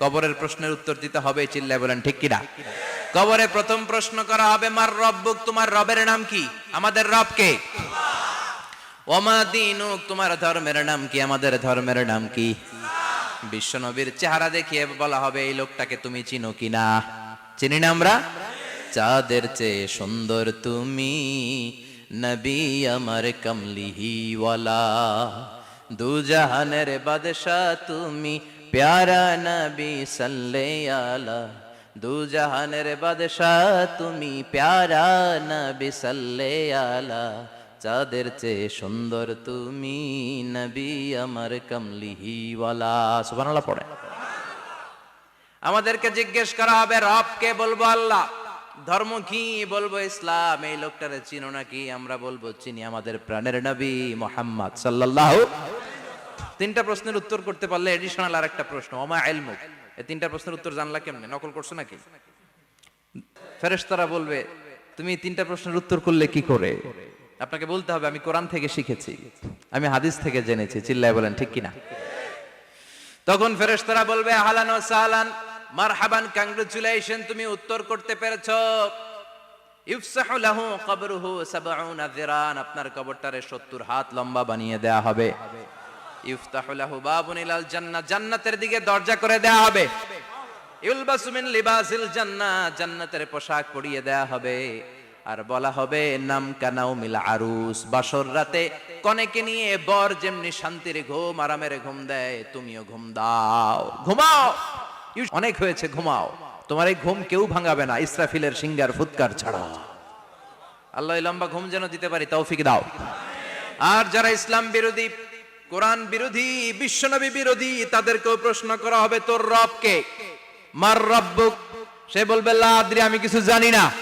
কবরের প্রশ্নের উত্তর দিতে হবে, চিল্লায় বলেন, ঠিক কিনা? কবরে প্রথম প্রশ্ন করা হবে, মার রব্বুক, তোমার রবের নাম কি? আমাদের রব কে? ওমা দিনুক, তোমার ধর্মের নাম কি? আমাদের ধর্মের নাম কি? বিশ্বনবীর চেহারা দেখিয়ে বলা হবে, এই লোকটাকে তুমি চিনো কিনা? চিনি না আমরা? চাঁদের চেয়ে সুন্দর তুমি, নবী আমার কমলিহিওয়ালা। দু জাহানের বাদশাহ তুমি প্যারা নবী সাল্লে আলা দু জাহানের বাদশাহ, তুমি প্যারা নবী সাল্লে আলা চাঁদের চেয়ে সুন্দর তুমি নবী আমার কমলিহিওয়ালা। সুবহানাল্লাহ, পড়ে। আমাদেরকে জিজ্ঞেস করা হবে, রব কে বলব আল্লাহ? ধর্ম কি বলব ইসলাম? এই লোকটারে চিনো নাকি? আমরা বলব, চিনি আমাদের প্রাণের নবী মোহাম্মদ সাল্লাল্লাহু তিনটা প্রশ্নের উত্তর করতে পারলে এডিশনাল আর একটা প্রশ্ন, ওমা এলমুক এই তিনটা প্রশ্নের উত্তর জানলা কেমনে? নকল করছ নাকি? ফেরেশতারা বলবে, তুমি তিনটা প্রশ্নের উত্তর করলে কি করে? আপনাকে বলতে হবে, আমি কোরআন থেকে শিখেছি। আমি হাদিস থেকে জেনেছি। চিল্লায় বলেন, ঠিক কিনা? তখন ফেরেশতারা বলবে, আহলান ও সাহলান, মারহাবান কংগ্রেচুলেশন তুমি উত্তর করতে পেরেছ। ইফসাহু লাহু কবরুহু সাবউনা যিরান আপনার কবরটারে 70 হাত লম্বা বানিয়ে দেয়া হবে। ইফতাহু লাহু বাবুন ইলাল জান্নাতের দিকে দরজা করে দেয়া হবে। ইউলবাসু মিন লিবাসিল জান্নাহ, জান্নাতের পোশাক পরিয়ে দেয়া হবে। আর বলা হবে, নাম কানাও মিল আরুস, বাসর রাতে কনেকে নিয়ে বর যেমনি শান্তির ঘুম, আরামের ঘুম দেয়, তুমিও ঘুম দাও। ঘুমাও! অনেক হয়েছে, ঘুমাও। তোমার এই ঘুম কেউ ভাঙাবে না, ইসরাফিলের সিঙ্গার ফুৎকার ছাড়া। আল্লাহ লম্বা ঘুম যেন দিতে পারি, তৌফিক দাও। আর যারা ইসলাম বিরোধী কোরআন বিরোধী, বিশ্বনবী বিরোধী, তাদেরকেও প্রশ্ন করা হবে, তোর রবকে? মার রব্বুক। সে বলবে, লা আদ্রি, আমি কিছু জানি না।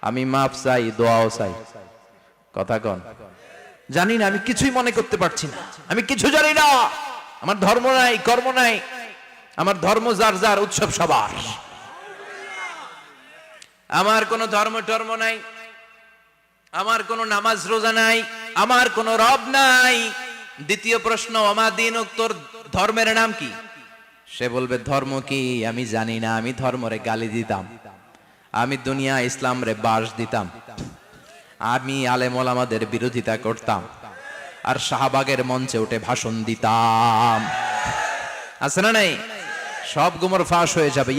আমি মাপ চাই, দোয়াও চাই। কথা কন। জানি না, আমি কিছুই মনে করতে পারছি না। আমি কিছু জানি না। আমার ধর্ম নাই, কর্ম নাই। আমার ধর্ম যার যার উৎসব সবার। আমার কোনো ধর্ম টর্ম নাই। আমার কোনো নামাজ রোজা নাই। আমার কোনো রব নাই। দ্বিতীয় প্রশ্ন অমাদিন তোর ধর্মের নাম কি? সে বলবে, ধর্ম কি? আমি জানি না, আমি ধর্মরে গালি দিতাম। আমি দুনিয়া ইসলাম রে বাস দিতাম। আমি আলেমল আমাদের বিরোধিতা করতাম। আর শাহবাগের মঞ্চে উঠে ভাষণ দিতাম। আছে না নাই? সব গুমর ফাঁস হয়ে যাবে।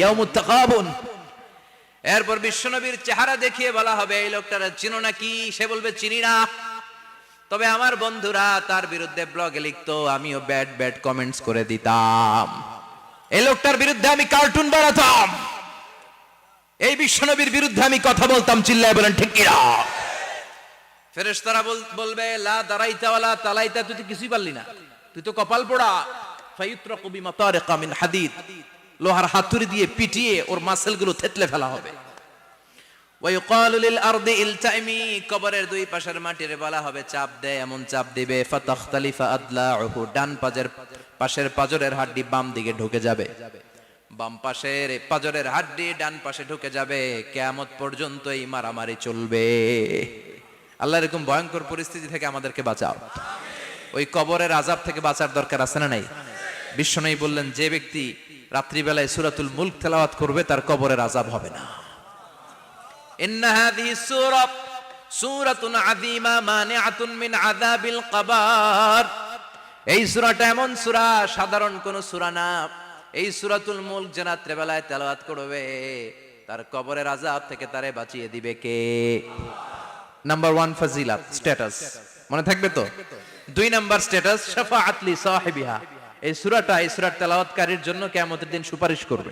এরপর বিশ্বনবীর চেহারা দেখিয়ে বলা হবে, এই লোকটারা চিনো নাকি সে বলবে, চিনি না। তবে আমার বন্ধুরা তার বিরুদ্ধে ব্লগে লিখতো, আমিও ব্যাড ব্যাড কমেন্টস করে দিতাম। এই লোকটার বিরুদ্ধে আমি কার্টুন বানাতাম। এই বিশ্বনবীর বিরুদ্ধে আমি কথা বলতাম, চিল্লায় বলেন, ঠিক কিনা ফেরেশতারা বল- বলবে, লা দারাইতা ওয়ালা তালাইতা, তুই তো কিছুই পারলি না। তুই তো কপাল পোড়া। ফায়ুত্রাকু বিমাতারিকা মিন হাদিদ। লোহার হাতুড়ি দিয়ে পিটিয়ে ওর মাসেলগুলো থেতলে ফেলা হবে। কেয়ামত পর্যন্ত এই মারামারি চলবে। আল্লাহ এরকম ভয়ঙ্কর পরিস্থিতি থেকে আমাদেরকে বাঁচাও। ওই কবরের আজাব থেকে বাঁচার দরকার আছে না নাই? বিশ্বনবী বললেন, যে ব্যক্তি রাত্রিবেলায় সুরাতুল মুলক তেলাওয়াত করবে, তার কবরের আজাব হবে না। ইন্না হাযিহি সূরা সূরাতুন আযীমা মানিআতুন মিন আযাবিল কবর এই সূরাটা এমন সূরা, সাধারণ কোন সূরা না। এই সূরাতুল মুলক যে রাত্রে বেলায় তেলাওয়াত করবে, তার কবরের আযাব থেকে তারে বাঁচিয়ে দিবে কে? নাম্বার ওয়ান ফাজিলাত স্ট্যাটাস মনে থাকবে তো? দুই নাম্বার স্ট্যাটাস শাফাআতলি সাহেবিহা। এই সূরাটা, এই সূরার তেলাওয়াতকারীর জন্য কিয়ামতের দিন সুপারিশ করবে।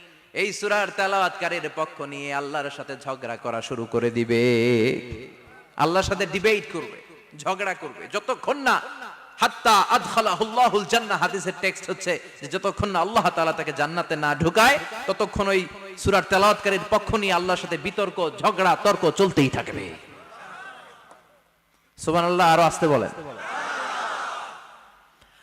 এই সূরার তেলাওয়াতকারীর পক্ষ নিয়ে আল্লাহর সাথে ঝগড়া করা শুরু করে দিবে। আল্লাহর সাথে ডিবেট করবে, ঝগড়া করবে। যতক্ষণ না হাত্তা আদখালাহুল্লাহুল জান্নাহ, হাদিসের টেক্সট হচ্ছে যে যতক্ষণ না আল্লাহ তাআলা তাকে জান্নাতে না ঢুকায়, ততক্ষণ ওই সূরার তেলাওয়াতকারীর পক্ষ নিয়ে আল্লাহর সাথে বিতর্ক, ঝগড়া, তর্ক চলতেই থাকবে। সুবহানাল্লাহ, আরও আসতে বলেন।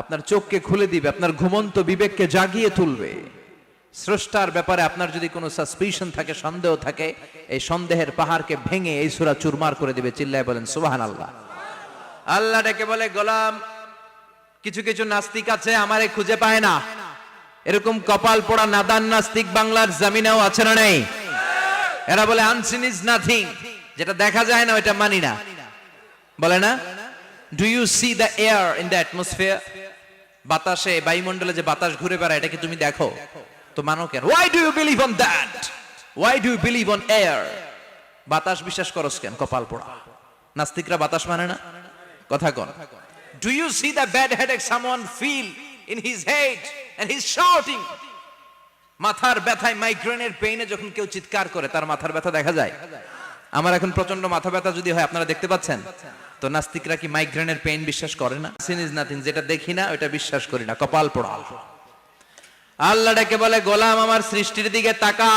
আপনার চোখকে খুলে দিবে, আপনার ঘুমন্ত বিবেককে জাগিয়ে তুলবে। স্রষ্টার ব্যাপারে আপনার যদি কোনো সাসপিশন থাকে, সন্দেহ থাকে, এই সন্দেহের পাহাড়কে ভেঙে এই সূরা চুরমার করে দিবে, চিল্লায় বলেন, সুবহানাল্লাহ। আল্লাহ ডেকে বলে, গোলাম, কিছু কিছু নাস্তিক আছে আমারে খুঁজে পায় না। এরকম কপাল পোড়া নাদান নাস্তিক বাংলার জামিনেও আছে না নেই? এরা বলে আনসিন ইজ নাথিং যেটা দেখা যায় না, ওইটা মানি না। বলে না do you see the air in the atmosphere বাতাসে, বায়ুমণ্ডলে যে বাতাস ঘুরে বেড়ায়, এটা কি তুমি দেখো? তো মানো কেন? Why do you believe on that why do you believe on air বাতাস বিশ্বাস করস কেন? কপাল পোড়া। নাস্তিকরা বাতাস মানে না? কথা কন। Do you see the bad headache someone feel in his head and his shouting মাথার ব্যথায় মাইগ্রেনের পেইনে যখন কেউ চিৎকার করে, তার মাথার ব্যথা দেখা যায়? আমার এখন প্রচণ্ড মাথা ব্যথা যদি হয়, আপনারা দেখতে পাচ্ছেন? তো নাস্তিকরা কি মাইগ্রেনের পেইন বিশ্বাস করে না? সিন ইজ নাথিং যেটা দেখি না ওটা বিশ্বাস করি না। কপাল পোড়া। আল্লাহ ডেকে বলে, গোলাম, আমার সৃষ্টির দিকে তাকা,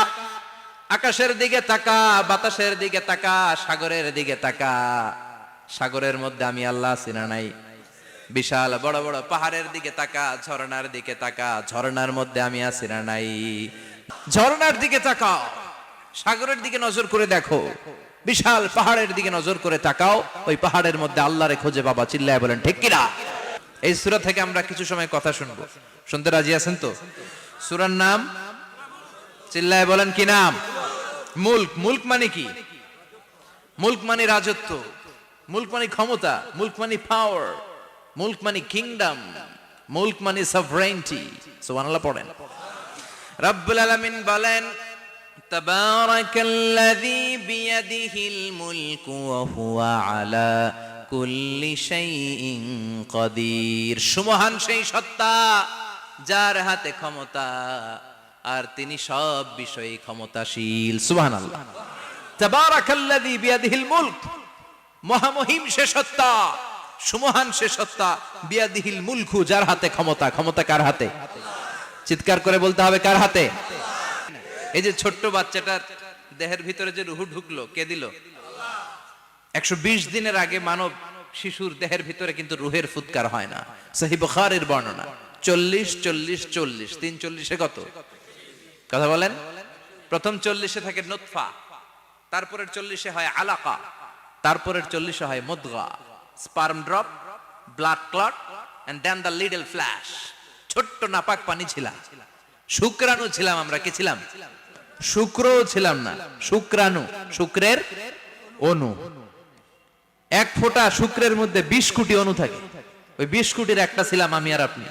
আকাশের দিকে তাকা, বাতাসের দিকে তাকা, সাগরের দিকে তাকা। সাগরের মধ্যে আমি আল্লাহ সিনা নাই। বিশাল বড় বড় পাহাড়ের দিকে তাকা, ঝর্ণার দিকে তাকা, ঝর্ণার মধ্যে আমি আছি না নাই। ঝর্ণার দিকে তাকাও, সাগরের দিকে নজর করে দেখো। বিশাল পাহাড়ের দিকে নজর করে তাকাও, ওই পাহাড়ের মধ্যে আল্লাহরে খোঁজে বাবা চিল্লায় বলেন, ঠিক কিনা? এই সূরা থেকে আমরা কিছু সময় কথা শুনব। শুনতে রাজি আছেন তো? সুরার নাম? চিল্লায় বলেন, কি নাম? মুল্ক মুল্ক মানে কি? মুল্ক মানে রাজত্ব, মুল্ক মানে ক্ষমতা, মুল্ক মানে পাওয়ার মুল্ক মানে কিংডম মুল্ক মানে সভরেন্টি সুবহানাল্লাহ পড়েন। রব্বুল আলামিন বলেন تبارك الذي بيده الملك وهو على كل شيء قدير সুমহান সেই সত্তা যার হাতে ক্ষমতা আর তিনি সব বিষয়ে ক্ষমতাশীল সুবহানাল্লাহ তাবারাকাল্লাযী বিয়াদিহিল মুলক মহামহিম সে সত্তা সুমহান সে সত্তা বিয়াদিহিল মুলকু যার হাতে ক্ষমতা ক্ষমতা কার হাতে চিৎকার করে বলতে হবে কার হাতে এই যে ছোট্ট বাচ্চাটার দেহের ভিতরে যে রুহু ঢুকলো, কে দিল? একশো বিশ দিনের আগে মানব শিশুর দেহের ভিতরে কিন্তু রুহের ফুৎকার হয় না। সহি বুখারের বর্ণনা। চল্লিশ চল্লিশ চল্লিশ। তিন চল্লিশে কত? কথা বলেন? প্রথম চল্লিশে থাকে নোৎফা তারপরের চল্লিশে হয় আলাকা, তারপরের চল্লিশে হয় মুদগা। Sperm drop, blood clot and then the little flesh ছোট্ট নাপাক পানি ছিলাম। শুক্রাণু ছিলাম আমরা, কি ছিলাম? শুক্র ছিলাম না। শুক্রাণু। শুক্রের অনু এক ফোঁটা শুক্রের মধ্যে বিশ কোটি অনু থাকে। ওই বিশ কোটির একটা ছিলাম আমি আর আপনি।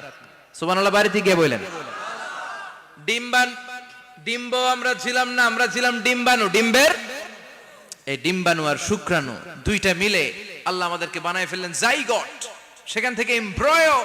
সুবহানাল্লাহ, বাড়িতে গিয়ে বললেন। ডিম্বান ডিম্ব আমরা ছিলাম না, আমরা ছিলাম ডিম্বাণু। ডিম্বের? এই ডিম্বাণু আর শুক্রাণু দুইটা মিলে আল্লাহ আমাদেরকে বানায় ফেললেন জাইগট। সেখান থেকে এমব্রয়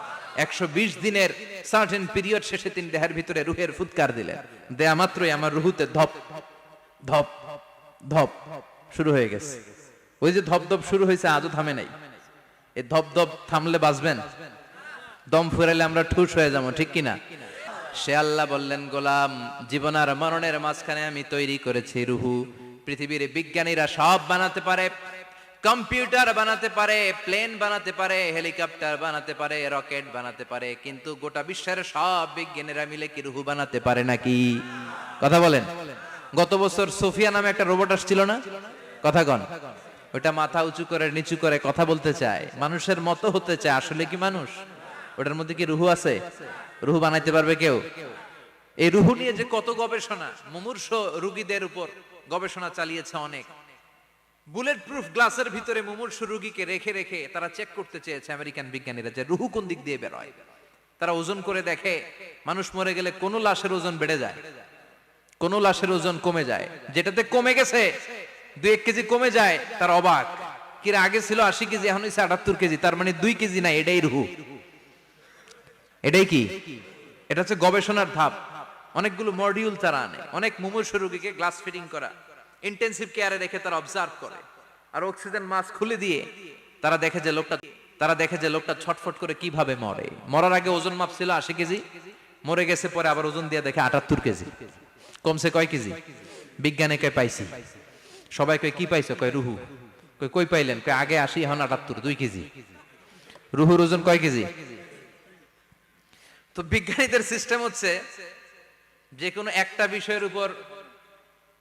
একশো বিশ দিনের সার্টেন পিরিয়ড শেষে তিনি দেহের ভিতরে রুহের ফুৎকার দিলেন। দেয়া মাত্রই আমার রুহুতে ধপ ধপ ধপ শুরু হয়ে গেছে। ওই যে ধপ ধপ শুরু হয়েছে, আজও থামে নাই। এই ধপ ধপ থামলে বাঁচবেন? দম ফুরাইলে আমরা ঠুস হয়ে যাব, ঠিক কিনা? সে আল্লাহ বললেন, গোলাম, জীবন আর মরণের মাঝখানে আমি তৈরি করেছি রুহু। পৃথিবীর বিজ্ঞানীরা সব বানাতে পারে কম্পিউটার বানাতে পারে, প্লেন বানাতে পারে, হেলিকপ্টার বানাতে পারে, রকেট বানাতে পারে, কিন্তু গোটা বিশ্বের সব বিজ্ঞানীরা মিলে কি রুহু বানাতে পারে নাকি? কথা বলেন। গত বছর সোফিয়া নামে একটা রোবট আসছিল না? কথা কন। ওটা মাথা উঁচু করে, নিচু করে কথা বলতে চায়। মানুষের মতো হতে চায়। আসলে কি মানুষ? ওটার মধ্যে কি রুহু আছে? রুহু বানাইতে পারবে কেউ? এই রুহু নিয়ে যে কত গবেষণা, মুমূর্ষ রুগীদের উপর গবেষণা চালিয়েছে অনেক। বুলেট প্রুফ গ্লাসের ভিতরে মুমূর্ষ রুগীকে রেখে রেখে তারা চেক করতে চেয়েছে আমেরিকান বিজ্ঞানীরা যে রুহু কোন দিক দিয়ে বেরোয়। তারা ওজন করে দেখে মানুষ মরে গেলে কোন লাশের ওজন বেড়ে যায়, কোন লাশের ওজন কমে যায়। যেটাতে কমে গেছে দুই এক কেজি কমে যায়, তার অবাক। কিরা আগে ছিল আশি কেজি, এখন হয়েছে আটাত্তর কেজি, তার মানে দুই কেজি না এটাই রুহু। এটাই কি? এটা হচ্ছে গবেষণার ধাপ। অনেকগুলো মডিউল তারা আনে। অনেক মুমূর্ষ রোগীকে গ্লাস ফিটিং করা। ইন্টেনসিভ কেয়ারে রেখে তারা অবজার্ভ করে। আর অক্সিজেন মাস্ক খুলে দিয়ে তারা দেখে যে লোকটা তারা দেখে যে লোকটা ছটফট করে কীভাবে মরে। মরার আগে ওজন মাপ ছিল আশি কেজি, মরে গেছে পরে আবার ওজন দিয়ে দেখে আটাত্তর কেজি। কমছে কয় কেজি? বিজ্ঞানে কয় পাইছি। সবাই কয়, কি পাইছো? কয়, রুহু। কই কই পাইলেন? কয়, আগে আশি, এখন আটাত্তর, দুই কেজি। রুহুর ওজন কয় কেজি? তো বিজ্ঞানীদের সিস্টেম হচ্ছে যে কোনো একটা বিষয়ের উপর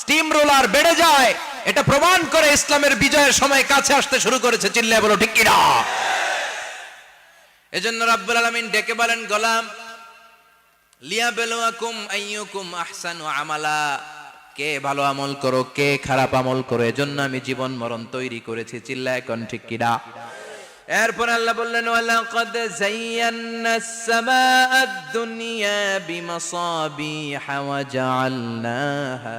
স্টিম রোলার বেড়ে যায়। এটা প্রমাণ করে ইসলামের বিজয়ের সময় কাছে আসতে শুরু করেছে, চিল্লায় বলো, ঠিক কিনা? এই জন্য রাব্বুল আলামিন ডেকে বলেন, গোলাম লিয়া বেলোয়াকুম আইয়ুকুম আহসানু আমালা। কে ভালো আমল করো, কে খারাপ আমল করো, এজন্য আমি জীবন মরণ তৈরি করেছি। চিল্লায় কোন, ঠিক কিনা? এরপর আল্লাহ বললেন ওয়ালা ওয়ালাকাদ যায়্যানাস সামাআদ দুনিয়া বিমাসাবিহা ওয়া জাআলনাহা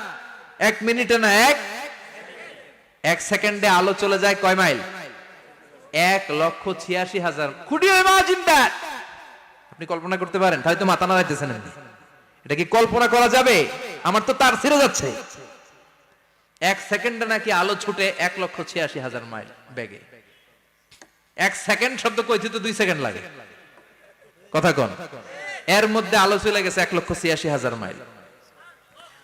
এক মিনিটে না, এক? এক সেকেন্ডে আলো চলে যায় কয় মাইল? এক লক্ষ ছিয়াশি হাজার। আপনি কল্পনা করতে পারেন তাই তো মাথা নাড়াইতেছেন এমনি। এটা কি কল্পনা করা যাবে? আমার তো তার ছেড়ে যাচ্ছে। এক সেকেন্ডে নাকি আলো ছুটে এক লক্ষ ছিয়াশি হাজার মাইল ব্যাগে এক সেকেন্ড শব্দ কইতে তো দুই সেকেন্ড লাগে। কথা কোন। এর মধ্যে আলো চলে গেছে এক লক্ষ ছিয়াশি হাজার মাইল।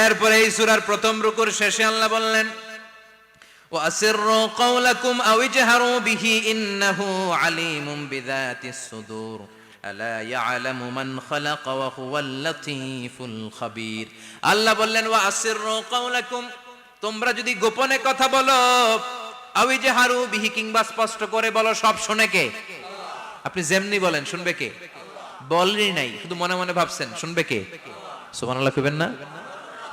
এরপরে এই সূরার প্রথম রুকুর শেষে আল্লাহ বললেন وأسروا قولكم أو اجهروا به إنه عليم بذات الصدور ألا يعلم من خلق وهو اللطيف الخبير আল্লাহ বললেন وأسروا قولكم তোমরা যদি গোপনে কথা বলো আও ইজহারু বিহি কিংবা স্পষ্ট করে বলো সব শুনে কে আপনি যেমনি বলেন শুনবে কে বলেনই নাই শুধু মনে মনে ভাবছেন শুনবে কে সুবহানাল্লাহ কইবেন না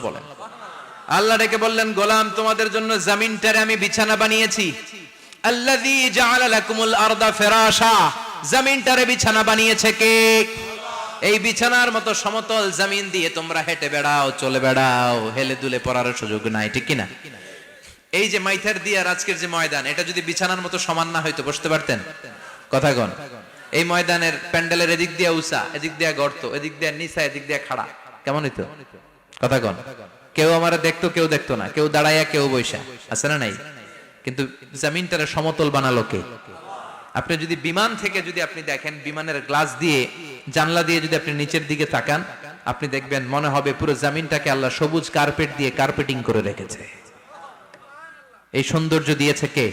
বলেন। আল্লাহ বললেন, গোলাম, তোমাদের জন্য আমি বিছানা বানিয়েছি। বিছানা বানিয়েছে কে? এই বিছানার মতো সমতল জমিন দিয়ে তোমরা হেঁটে বেড়াও, চলে বেড়াও। হেলে দুলে পড়ার সুযোগ নাই, ঠিক কিনা? এই যে মাইথার দিয়ে আজকের যে ময়দান, এটা যদি বিছানার মতো সমান না হয়তো বসতে পারতেন? কথা কন। এই ময়দানের প্যান্ডেলের এদিক দিয়া উষা এদিক দিয়া গর্ত, এদিক দিয়া নিচা, এদিক দিয়া খাড়া। কেমন হইতো? কথা কন। কেউ আমার দেখতো, কেউ দেখতো না। কেউ দাঁড়াইয়া, কেউ বৈশা আছে না নাই? কিন্তু জমিনটারে সমতল বানালো কে? আপনি যদি বিমান থেকে যদি আপনি দেখেন, বিমানের গ্লাস দিয়ে, জানলা দিয়ে যদি আপনি নিচের দিকে তাকান, আপনি দেখবেন মনে হবে পুরো জামিনটাকে আল্লাহ সবুজ কার্পেট দিয়ে কার্পেটিং করে রেখেছে। এই সৌন্দর্য দিয়েছে কে?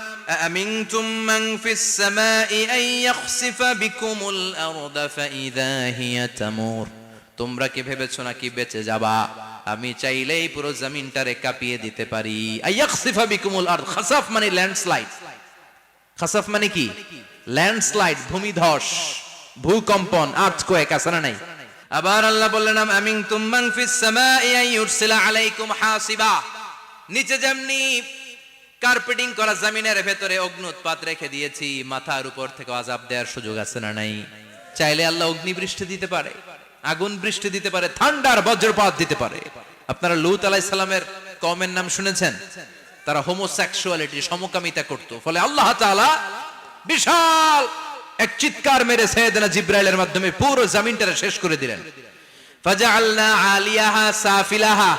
أأمنتم من في السماء أن يخسف بكم الأرض فإذا هي تمور তোমরা কি ভেবেছো নাকি বেঁচে যাবা আমি চাইলেই পুরো জমিনটারে কাঁপিয়ে দিতে পারি আইয়াখসিফা বিকুমুল আরদ খাসাফ মানে ল্যান্ডস্লাইড খাসাফ মানে কি ল্যান্ডস্লাইড ভূমিধস ভূকম্পন আর্থকোয়েক আছে না নাই আবার আল্লাহ বললেন আমিন তুম্মান ফিস সামাই আন ইউরসিলা আলাইকুম হাসিবা নিচে যেমনি কার্পেটিং করা জমিনের ভেতরে অগ্নুৎপাত রেখে দিয়েছি, মাথার উপর থেকে আজাব দেওয়ার সুযোগ আছে না নাই? চাইলে আল্লাহ অগ্নি বৃষ্টি দিতে পারে, আগুন বৃষ্টি দিতে পারে, ঠান্ডার বজ্রপাত দিতে পারে। আপনারা লুত আলাইহিস সালামের কমের নাম শুনেছেন? তারা হোমোসেক্সুয়ালিটি সমকামিতা করত। ফলে আল্লাহ তাআলা বিশাল এক চিৎকার মেরে সৈয়দনা জিব্রাইলের মাধ্যমে পুরো জমিনটা শেষ করে দিলেন। ফাজআলনা আলিয়াহা সাফিলাহা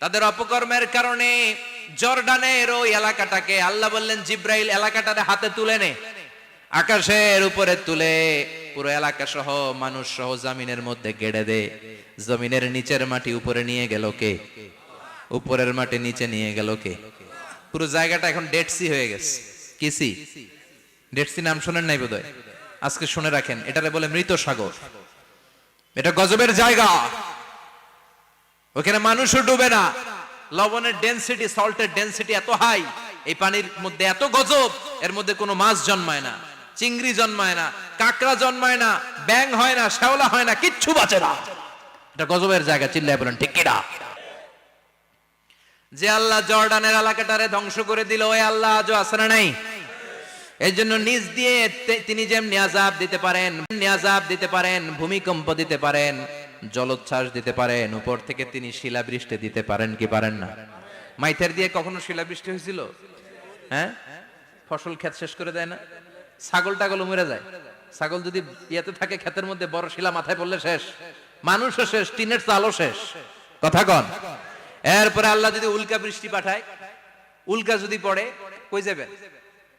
তাদের অপকর্মের কারণে জর্ডানের ওই এলাকাটাকে আল্লাহ বললেন জিব্রাইল এলাকাটারে হাতে তুলে নে। আকাশের উপরে তুলে পুরো এলাকা সহ মানুষ সহ জমিনের মধ্যে গেড়ে দে। জমিনের নিচের মাটি উপরে নিয়ে গেল কে? উপরের মাটি নিচে নিয়ে গেল কে? পুরো জায়গাটা এখন ডেড সি হয়ে গেছে। কি সি ডেড সি নাম শোনেন নাই বোধহয়? আজকে শুনে রাখেন। এটারে বলে মৃত সাগর। এটা গজবের জায়গা। ওখানে মানুষও ডুবে না। লবণের ডেনসিটি সল্টের ডেনসিটি এত হাই এই পানির মধ্যে এত গজব, এর মধ্যে কোনো মাছ জন্মায় না, চিংড়ি জন্মায় না, কাঁকড়া জন্মায় না ব্যাং হয় না, শ্যাওলা হয় না, কিচ্ছু বাঁচে না। এটা গজবের জায়গা, চিল্লায় বলেন, ঠিক কিনা? যে আল্লাহ জর্ডানের এলাকাটারে ধ্বংস করে দিল, ওই আল্লাহ আজও না নাই? এই জন্য নিজ দিয়ে তিনি যেমনি আজাব দিতে পারেন নিয়াজাব দিতে পারেন, ভূমিকম্প দিতে পারেন, জলোচ্ছ্বাস দিতে পারেন, উপর থেকে তিনি শিলাবৃষ্টি দিতে পারেন কি পারেন না? মাইথের দিয়ে কখনো শিলাবৃষ্টি হয়েছিল? হ্যাঁ? ফসল ক্ষেত শেষ করে দেয় না? ছাগল টাগল মরে যায়। ছাগল যদি ইয়েতে থাকে, ক্ষেতের মধ্যে বড় শিলা মাথায় পড়লে শেষ। মানুষও শেষ, টিনের চালও শেষ। কথা কন। এরপরে আল্লাহ যদি উল্কা বৃষ্টি পাঠায়, উল্কা যদি পড়ে, কই যাবেন?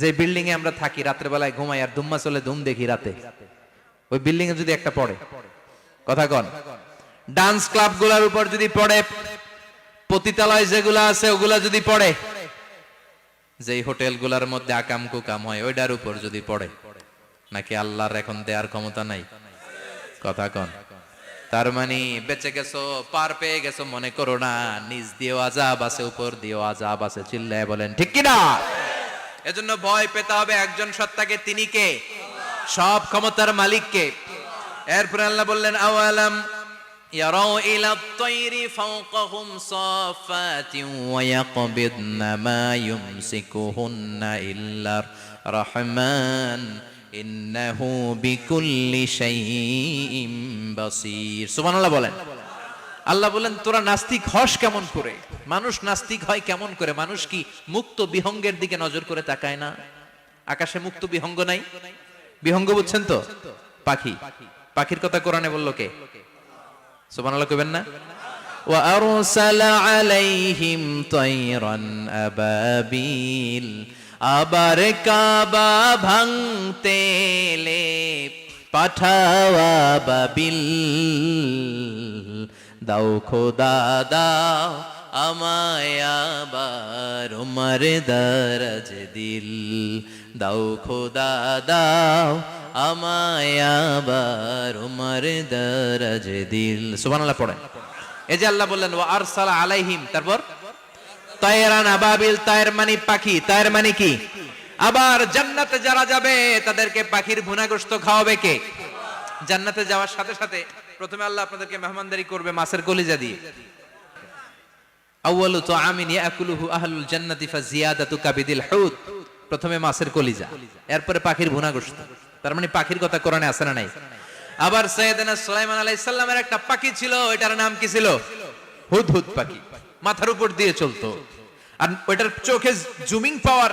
যে বিল্ডিং এ আমরা থাকি, রাত্রে বেলায় ঘুমাই আর ধুম্মা চলে, ধুম দেখি রাতে। ওই বিল্ডিং এ যদি একটা পড়ে। কথা কন। ডান্স ক্লাবগুলার উপর যদি পড়ে, পতিতালয় যেগুলা আছে, ওগুলা যদি পড়ে, যেই হোটেলগুলার মধ্যে আকাম কুকাম হয় ওইটার উপর যদি পড়ে, নাকি আল্লাহর এখন দেয়ার ক্ষমতা নাই? কথা কন। তার মানে বেঁচে গেছো, পার পেয়ে গেছো, মনে করো না, নিজ দিয়েও আজাব আছে, উপর দিয়েও আজাব আছে, চিল্লায় বলেন, ঠিক কিনা? এজন্য ভয় পেতে হবে একজন সত্তাকে তিনি কে সব ক্ষমতার মালিককে এরপর আল্লাহ বললেন আওয়ালাম يروا إلى الطير فوقهم صافات ويقبضن ما يمسكهن إلا الرحمن إنه بكل شيء بصير سبحان الله বলেন আল্লাহ বলেন তোরা নাস্তিক হস কেমন করে মানুষ নাস্তিক হয় কেমন করে মানুষ কি মুক্ত বিহঙ্গের দিকে নজর করে তাকায় না আকাশে মুক্ত বিহঙ্গ নাই বিহঙ্গ বুঝছেন তো পাখি পাখির কথা কোরআনে বললো কে সুবহানাল্লাহ কইবেন না وأرسل عليهم طيرا أبابيل আবার কাবা ভাঙতে এলে পাঠাওয়া বাবিল দাও খোদা, দাও আমায় আবার উমর দরজ দিল। দাও খোদা, দাও আমায় আবার উমর দরজ দিল। সুবহানাল্লাহ পড়েন। এই যে আল্লাহ বললেন, ওয়া আরসালা আলাইহিম তারপর তায়রান আবাবিল তায়ের মানে পাখি তায়ের মানে কি? আবার, জান্নাতে যারা যাবে, তাদেরকে পাখির ভুনাগ্রস্ত খাওয়াবে কে? জান্নাতে যাওয়ার সাথে সাথে প্রথমে আল্লাহ আপনাদেরকে মেহমানদারি করবে মাছের কলিজা দিয়ে। আউয়ালু তুআমিন ইয়াকুলুহু আহলুল জান্নাতি ফাজিয়াদাতু কাবিদিল হুত প্রথমে মাছের কলিজা, এরপরে পাখির ভুনাগ্রস্ত তার মানে পাখির কথা কোরআনে আছে না নাই? আবার সৈয়দনা সুলাইমান আলাইহিস সালামের একটা পাখি ছিল এটার নাম কি ছিল? হুদহুদ পাখি। মাথার উপর দিয়ে চলতো। আর ওইটার চোখে জুমিং পাওয়ার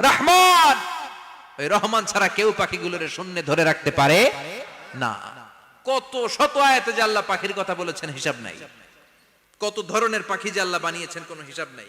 রহমান। ওই রহমান ছাড়া কেউ পাখিগুলোর শূন্য ধরে রাখতে পারে না। কত শত আয়াতে যে আল্লাহ পাখির কথা বলেছেন হিসাব নাই। কত ধরনের পাখি যে আল্লাহ বানিয়েছেন কোনো হিসাব নাই।